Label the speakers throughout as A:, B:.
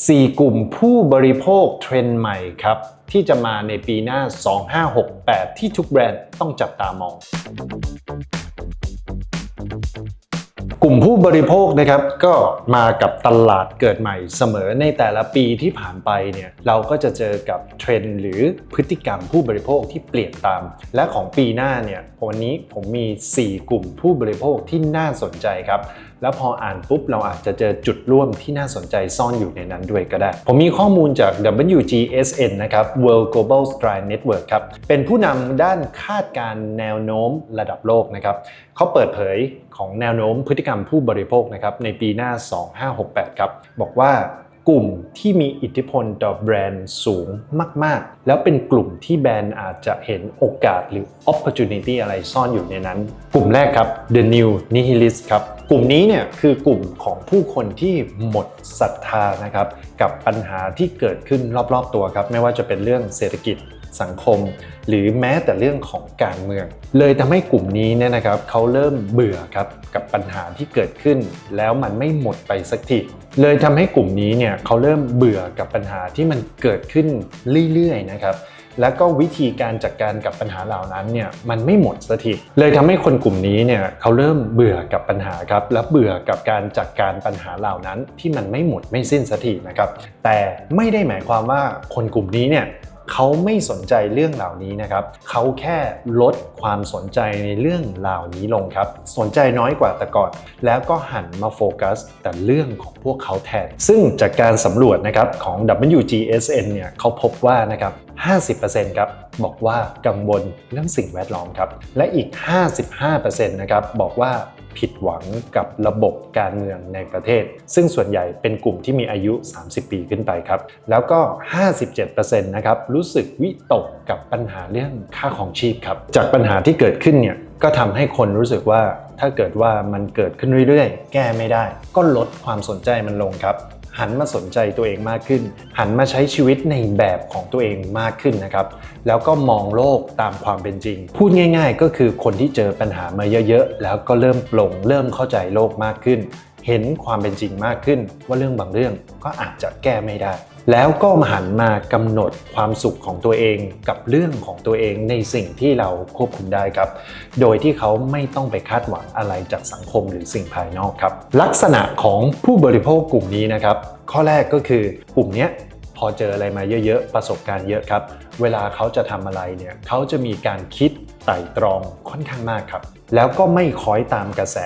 A: 4 กลุ่มผู้บริโภคเทรนด์ใหม่ครับ ที่จะมาในปีหน้า 2568 ที่ทุกแบรนด์ต้องจับตามอง กลุ่ม ผู้บริโภคนะครับก็มากับตลาดเกิดใหม่เสมอในแต่ละปีที่ผ่านไปเนี่ยเราก็จะเจอกับเทรนด์หรือพฤติกรรมผู้บริโภคที่เปลี่ยนตาม และของปีหน้าเนี่ยวันนี้ผมมี 4 กลุ่มผู้บริโภคที่น่าสนใจครับ แล้วพออ่านปุ๊บเราอาจจะเจอจุดร่วมที่น่าสนใจซ่อนอยู่ในนั้นด้วยก็ได้ ผมมีข้อมูลจาก WGSN นะครับ World Global Stride Network ครับ เป็นผู้นำด้านคาดการณ์แนวโน้มระดับโลกนะครับเขาเปิดเผยของแนวโน้มพฤติกรรมผู้บริโภคนะครับในปีหน้า 2568 ครับ บอกว่ากลุ่มที่มีอิทธิพลต่อแบรนด์สูงมาก ๆ แล้วเป็นกลุ่มที่แบรนด์อาจจะเห็นโอกาสหรือ opportunity อะไรซ่อนอยู่ในนั้น กลุ่มแรกครับ The New Nihilist ครับกลุ่มนี้เนี่ยคือกลุ่มของผู้คนที่หมดศรัทธานะครับกับปัญหาที่เกิดขึ้นรอบ ๆ ตัวครับ ไม่ว่าจะเป็นเรื่องเศรษฐกิจ สังคม หรือแม้แต่เรื่องของการเมือง เลยทำให้กลุ่มนี้เนี่ยนะครับเขาเริ่มเบื่อครับกับปัญหาที่เกิดขึ้น แล้วมันไม่หมดไปสักทีเลยทำให้กลุ่มนี้เนี่ยเขาเริ่มเบื่อกับปัญหาที่มันเกิดขึ้นเรื่อยๆนะครับแล้วก็วิธีการจัดการกับปัญหาเหล่านั้นเนี่ยมันไม่หมดสักทีเลยทำให้คนกลุ่มนี้เนี่ยเขาเริ่มเบื่อกับปัญหาครับและเบื่อกับการจัดการปัญหาเหล่านั้นที่มันไม่หมดไม่สิ้นสักทีนะครับแต่ไม่ได้หมายความว่าคนกลุ่มนี้เนี่ย เขาไม่สนใจเรื่องเหล่านี้นะครับเขาแค่ลดความสนใจในเรื่องเหล่านี้ลงครับ สนใจน้อยกว่าแต่ก่อน แล้วก็หันมาโฟกัส แต่เรื่องของพวกเขาแทน ซึ่งจากการสำรวจนะครับของ WGSN เนี่ยเขาพบว่านะครับ50%ครับบอกว่ากังวลเรื่องสิ่งแวดล้อมครับ และอีก 55%นะครับบอกว่า ผิดหวังกับระบบการเมืองในประเทศ ซึ่งส่วนใหญ่เป็นกลุ่มที่มีอายุ 30 ปีขึ้นไปครับ แล้วก็ 57%นะครับรู้สึกวิตกกับปัญหาเรื่องค่าของชีพครับ จากปัญหาที่เกิดขึ้นเนี่ยก็ทำให้คนรู้สึกว่าถ้าเกิดว่ามันเกิดขึ้นเรื่อยๆ แก้ไม่ได้ ก็ลดความสนใจมันลงครับ หันมาสนใจตัวเองมากขึ้น หันมาใช้ชีวิตในแบบของตัวเองมากขึ้นนะครับ แล้วก็มองโลกตามความเป็นจริง พูดง่าย ๆ ก็คือคนที่เจอปัญหามาเยอะๆ แล้วก็เริ่มปลงเริ่มเข้าใจโลกมากขึ้น เห็นความเป็นจริงมากขึ้น ว่าเรื่องบางเรื่องก็อาจจะแก้ไม่ได้ แล้วก็มาหันมากำหนดความสุขของตัวเองกับเรื่องของตัวเองในสิ่งที่เราควบคุมได้ครับ โดยที่เขาไม่ต้องไปคาดหวังอะไรจากสังคมหรือสิ่งภายนอกครับ ลักษณะของผู้บริโภคกลุ่มนี้นะครับ ข้อแรกก็คือกลุ่มนี้พอเจออะไรมาเยอะๆ ประสบการณ์เยอะครับ เวลาเขาจะทำอะไรเนี่ยเขาจะมีการคิดไตร่ตรองค่อนข้างมากครับ แล้วก็ไม่คอยตามกระแส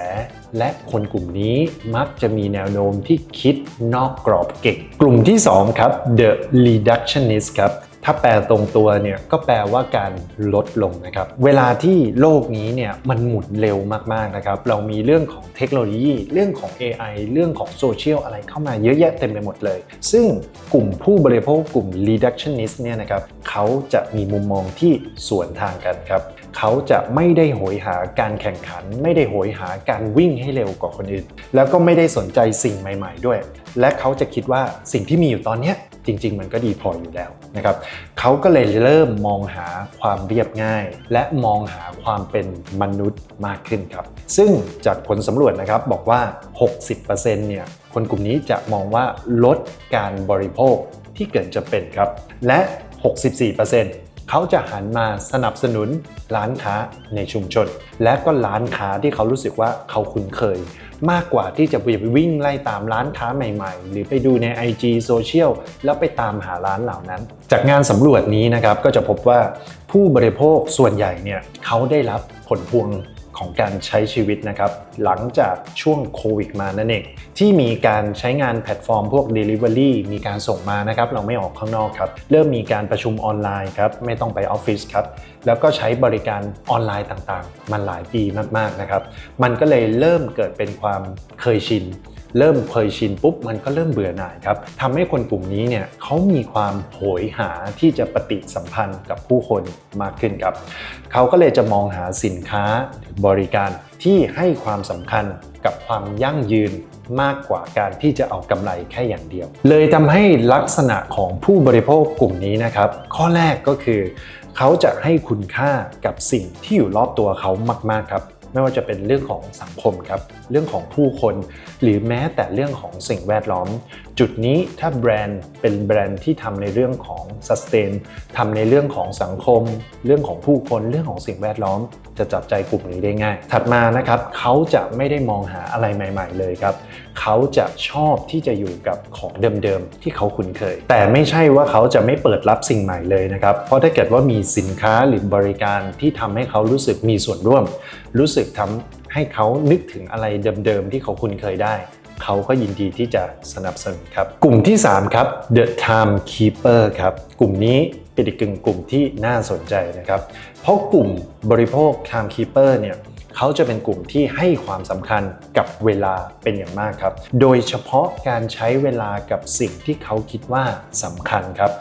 A: และคนกลุ่มนี้มักจะมีแนวโน้มที่คิดนอกกรอบเก่ง กลุ่มที่ 2 ครับ the reductionist ครับถ้าแปลตรงตัวเนี่ยก็แปลว่าการลดลงนะครับ เวลาที่โลกนี้เนี่ยมันหมุนเร็วมากๆนะครับ เรามีเรื่องของเทคโนโลยี เรื่องของ AI เรื่องของโซเชียลอะไรเข้ามาเยอะแยะเต็มไปหมดเลย ซึ่งกลุ่มผู้บริโภคกลุ่ม reductionist เนี่ยนะครับเขาจะมีมุมมองที่สวนทางกันครับ เขาจะไม่ได้โหยหาการแข่งขัน ไม่ได้โหยหาการวิ่งให้เร็วกว่าคนอื่น แล้วก็ไม่ได้สนใจสิ่งใหม่ ๆ ด้วย และเขาจะคิดว่าสิ่งที่มีอยู่ตอนนี้จริง ๆ มันก็ดีพออยู่แล้วนะครับเขาก็เลยเริ่มมองหาความเรียบง่าย และมองหาความเป็นมนุษย์มากขึ้นครับ ซึ่งจากผลสำรวจนะครับบอกว่า 60%เนี่ยคนกลุ่มนี้จะมองว่าลดการบริโภคที่เกินจะเป็นครับ และ 64% เขาจะหันมาสนับสนุนร้านค้าในชุมชน และก็ร้านค้าที่เขารู้สึกว่าเขาคุ้นเคย มากกว่าที่จะไปวิ่งไล่ตามร้านค้าใหม่ๆ หรือไปดูใน IG โซเชียลแล้วไปตามหาร้านเหล่านั้น จากงานสำรวจนี้นะครับก็จะพบว่าผู้บริโภคส่วนใหญ่เนี่ยเขาได้รับผลพวง ของการใช้ชีวิตนะครับ หลังจากช่วงโควิดมานั่นเองที่มีการใช้งานแพลตฟอร์มพวก Delivery มีการส่งมานะครับเราไม่ออกข้างนอกครับ เริ่มมีการประชุมออนไลน์ครับไม่ต้องไปออฟฟิศครับแล้วก็ใช้บริการออนไลน์ต่างๆ มันหลายปีมากๆนะครับ มันก็เลยเริ่มเกิดเป็นความเคยชิน เริ่มเคยชินปุ๊บมันก็เริ่มเบื่อหน่ายครับทำให้คนกลุ่มนี้เนี่ยเขามีความโหยหาที่จะปฏิสัมพันธ์กับผู้คนมากขึ้นครับเขาก็เลยจะมองหาสินค้าหรือบริการที่ให้ความสำคัญกับความยั่งยืนมากกว่าการที่จะเอากำไรแค่อย่างเดียว เลยทำให้ลักษณะของผู้บริโภคกลุ่มนี้นะครับ ข้อแรกก็คือ เขาจะให้คุณค่ากับสิ่งที่อยู่รอบตัวเขามาก ๆ ครับ ไม่ว่าจะเป็นเรื่องของสังคมครับ เรื่องของผู้คน หรือแม้แต่เรื่องของสิ่งแวดล้อม จุดนี้ถ้าแบรนด์เป็นแบรนด์ที่ทำในเรื่องของ sustain ทำในเรื่องของสังคม เรื่องของผู้คนเรื่องของสิ่งแวดล้อม จะจับใจกลุ่มนี้ได้ง่าย ถัดมานะครับเขาจะไม่ได้มองหาอะไรใหม่ ๆ เลยครับเขาจะชอบที่จะอยู่กับของเดิมๆที่เขาคุ้นเคย แต่ไม่ใช่ว่าเขาจะไม่เปิดรับสิ่งใหม่เลยนะครับ เพราะถ้าเกิดว่ามีสินค้าหรือบริการที่ทำให้เขารู้สึกมีส่วนร่วม รู้สึกทำให้เขานึกถึงอะไรเดิมๆที่เขาคุ้นเคยได้ เขาก็ยินดีที่จะสนับสนุนครับ กลุ่มที่ 3 ครับ The Time Keeper ครับ กลุ่มนี้เป็นอีกกึ่งกลุ่มที่น่าสนใจนะครับ เพราะกลุ่มบริโภค Time Keeper เนี่ยเขาจะเป็นกลุ่มที่ให้ความสำคัญกับเวลาเป็นอย่างมากครับ โดยเฉพาะการใช้เวลากับสิ่งที่เขาคิดว่าสำคัญครับ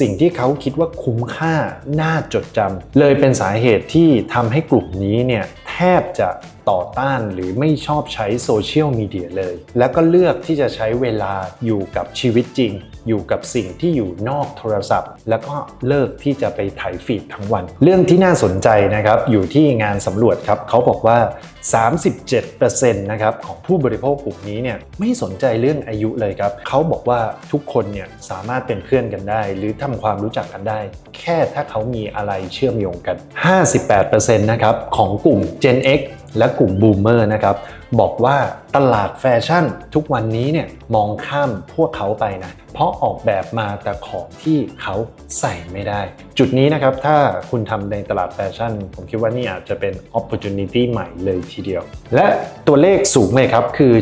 A: สิ่งที่เขาคิดว่าคุ้มค่าน่าจดจำเลยเป็นสาเหตุที่ทำให้กลุ่มนี้เนี่ยแทบจะต่อต้านหรือไม่ชอบใช้โซเชียลมีเดียเลย แล้วก็เลือกที่จะใช้เวลาอยู่กับชีวิตจริง อยู่กับสิ่งที่อยู่นอกโทรศัพท์ แล้วก็เลิกที่จะไปถ่ายฟีดทั้งวัน เรื่องที่น่าสนใจนะครับ อยู่ที่งานสำรวจครับ เขาบอกว่า 37%นะครับของผู้บริโภคกลุ่มนี้เนี่ยไม่สนใจเรื่องอายุเลยครับเขาบอกว่าทุกคนเนี่ยสามารถเป็นเพื่อนกันได้ หรือทำความรู้จักกันได้ แค่ถ้าเขามีอะไรเชื่อมโยงกัน 58%นะครับของกลุ่ม Gen X และกลุ่มบูมเมอร์นะครับบอกว่าตลาดแฟชั่นทุกวันนี้เนี่ยมองข้ามพวกเขาไปนะเพราะออกแบบมาแต่ของที่เขาใส่ไม่ได้ จุดนี้นะครับถ้าคุณทำในตลาดแฟชั่น ผมคิดว่านี่อาจจะเป็น opportunity ใหม่เลยทีเดียว และตัวเลขสูงเลยครับคือ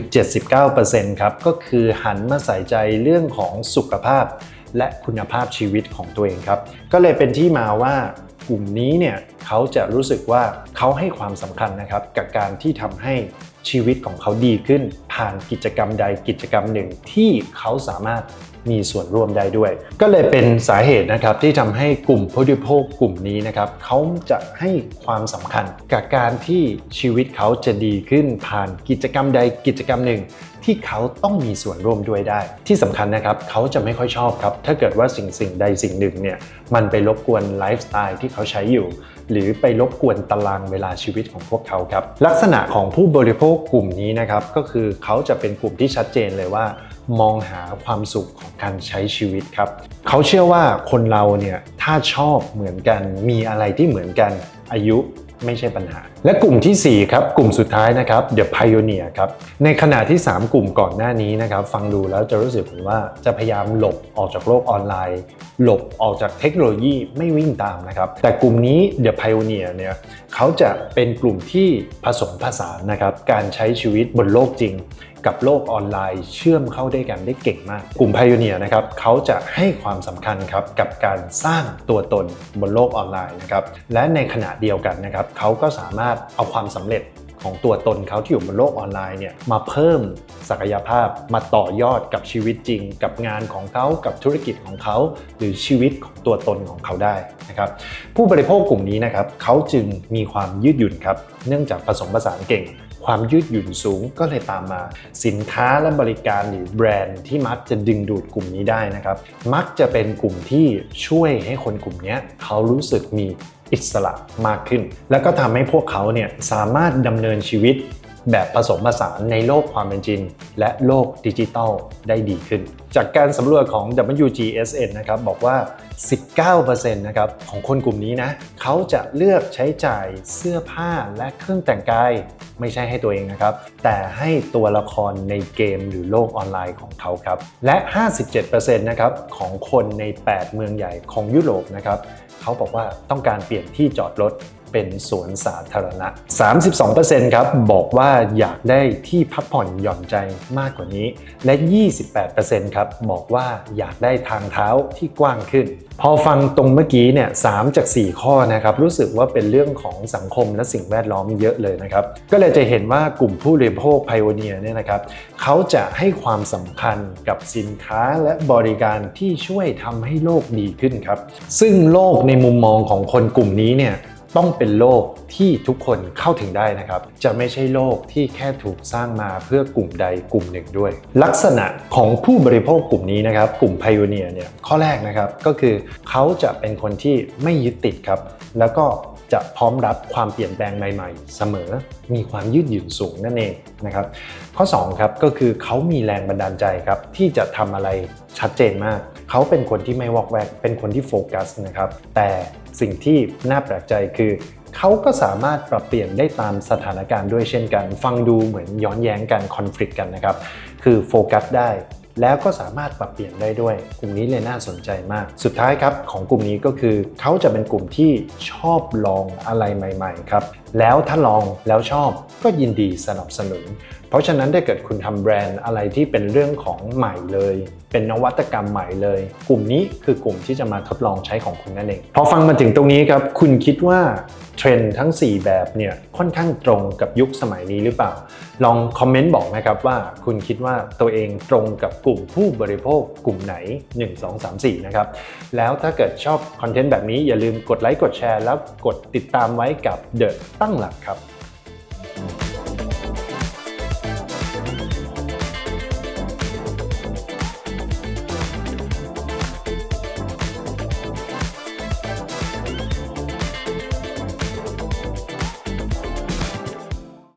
A: 79%ครับก็คือหันมาใส่ใจเรื่องของสุขภาพและคุณภาพชีวิตของตัวเองครับ ก็เลยเป็นที่มาว่า กลุ่มนี้เนี่ยเขาจะรู้สึกว่าเขาให้ความสำคัญนะครับกับการที่ทำให้ชีวิตของเขาดีขึ้นผ่านกิจกรรมใดกิจกรรมหนึ่งที่เขาสามารถ มีส่วนร่วมได้ด้วย ก็เลยเป็นสาเหตุนะครับที่ทำให้กลุ่มผู้บริโภคกลุ่มนี้นะครับเขาจะให้ความสำคัญกับการที่ชีวิตเขาจะดีขึ้นผ่านกิจกรรมใดกิจกรรมหนึ่ง ที่เขาต้องมีส่วนร่วมด้วยได้ ที่สำคัญนะครับเขาจะไม่ค่อยชอบครับ ถ้าเกิดว่าสิ่งสิ่งใดสิ่งหนึ่งเนี่ยมันไปรบกวนไลฟ์สไตล์ที่เขาใช้อยู่ หรือไปรบกวนตารางเวลาชีวิตของพวกเขาครับลักษณะของผู้บริโภคกลุ่มนี้นะครับก็คือเขาจะเป็นกลุ่มที่ชัดเจนเลยว่า มองหาความสุขของการใช้ชีวิตครับ เขาเชื่อว่าคนเราเนี่ยถ้าชอบเหมือนกัน มีอะไรที่เหมือนกันอายุไม่ใช่ปัญหา และกลุ่มทีสี่ 4 ครับ กลุ่มสุดท้ายนะครับ The Pioneer ครับ ในขณะที่ 3 กลุ่มก่อนหน้านี้นะครับ ฟังดูแล้วจะรู้สึกเหมือนว่าจะพยายามหลบออกจากโลกออนไลน์ หลบออกจากเทคโนโลยีไม่วิ่งตามนะครับ แต่กลุ่มนี้ The Pioneer เนี่ยเขาจะเป็นกลุ่มที่ผสมผสานนะครับ การใช้ชีวิตบนโลกจริง กับโลกออนไลน์เชื่อมเข้าด้วยกันได้เก่งมาก กลุ่ม Pioneer นะครับเขาจะให้ความสำคัญครับกับการสร้างตัวตนบนโลกออนไลน์นะครับและในขณะเดียวกันนะครับเขาก็สามารถเอาความสำเร็จของตัวตนเขาที่อยู่บนโลกออนไลน์เนี่ยมาเพิ่มศักยภาพมาต่อยอดกับชีวิตจริง กับงานของเขากับธุรกิจของเขา หรือชีวิตของตัวตนของเขาได้นะครับผู้บริโภคกลุ่มนี้นะครับเขาจึงมีความยืดหยุ่นครับเนื่องจากผสมผสานเก่ง ความยืดหยุ่นสูงก็เลยตามมา สินค้าและบริการหรือแบรนด์ที่มักจะดึงดูดกลุ่มนี้ได้นะครับ มักจะเป็นกลุ่มที่ช่วยให้คนกลุ่มนี้เขารู้สึกมีอิสระมากขึ้น แล้วก็ทำให้พวกเขาเนี่ยสามารถดำเนินชีวิต แบบผสมผสานในโลกความเป็นจริง และโลกดิจิทัลได้ดีขึ้น จากการสำรวจของ WGSN นะครับบอกว่า 19%นะครับของคนกลุ่มนี้นะเขาจะเลือกใช้จ่ายเสื้อผ้าและเครื่องแต่งกาย ไม่ใช่ให้ตัวเองนะครับ แต่ให้ตัวละครในเกมหรือโลกออนไลน์ของเขาครับ และ 57%นะครับของคนใน 8 เมืองใหญ่ของยุโรปนะครับเขาบอกว่าต้องการเปลี่ยนที่จอดรถ เป็นสวนสาธารณะ 32%ครับบอกว่าอยากได้ที่พักผ่อนหย่อนใจมากกว่านี้ และ 28%ครับบอกว่าอยากได้ทางเท้าที่กว้างขึ้น พอฟังตรงเมื่อกี้เนี่ยสจาก 4 ข้อนะครับรู้สึกว่าเป็นเรื่องของสังคมและสิ่งแวดล้อมเยอะเลยนะครับ ก็เลยจะเห็นว่ากลุ่มผู้บริโภคไพโอเนียเนี่ยนะครับเขาจะให้ความสำคัญกับสินค้าและบริการที่ช่วยทำให้โลกดีขึ้นครับ ซึ่งโลกในมุมมองของคนกลุ่มนี้เนี่ย ต้องเป็นโลกที่ทุกคนเข้าถึงได้นะครับ จะไม่ใช่โลกที่แค่ถูกสร้างมาเพื่อกลุ่มใดกลุ่มหนึ่งด้วย ลักษณะของผู้บริโภคกลุ่มนี้นะครับ กลุ่มไพโอเนียเนี่ยข้อแรกนะครับก็คือเขาจะเป็นคนที่ไม่ยึดติดครับ แล้วก็จะพร้อมรับความเปลี่ยนแปลงใหม่ๆ เสมอ มีความยืดหยุ่นสูงนั่นเองนะครับ ข้อ2ครับก็คือเขามีแรงบันดาลใจครับที่จะทำอะไรชัดเจนมาก เขาเป็นคนที่ไม่วอกแวก เป็นคนที่โฟกัสนะครับ แต่ สิ่งที่น่าแปลกใจคือเขาก็สามารถปรับเปลี่ยนได้ตามสถานการณ์ด้วยเช่นกัน ฟังดูเหมือนย้อนแย้งกันคอน FLICT กันนะครับ คือโฟกัสได้ แล้วก็สามารถปรับเปลี่ยนได้ด้วย กลุ่มนี้เลยน่าสนใจมาก สุดท้ายครับของกลุ่มนี้ก็คือเขาจะเป็นกลุ่มที่ชอบลองอะไรใหม่ ๆ ครับ แล้วถ้าลองแล้วชอบก็ยินดีสนับสนุน เพราะฉะนั้นถ้าเกิดคุณทำแบรนด์อะไรที่เป็นเรื่องของใหม่เลย เป็นนวัตกรรมใหม่เลย กลุ่มนี้คือกลุ่มที่จะมาทดลองใช้ของคุณนั่นเองพอฟังมาถึงตรงนี้ครับคุณคิดว่าเทรนด์ทั้ง 4 แบบเนี่ยค่อนข้างตรงกับยุคสมัยนี้หรือเปล่า ลองคอมเมนต์บอกนะครับว่าคุณคิดว่าตัวเองตรงกับกลุ่มผู้บริโภคกลุ่มไหน 1 2 3 4 นะครับ แล้วถ้าเกิดชอบคอนเทนต์แบบนี้อย่าลืมกดไลค์กดแชร์แล้วกดติดตามไว้กับ The ตั้งหลักครับ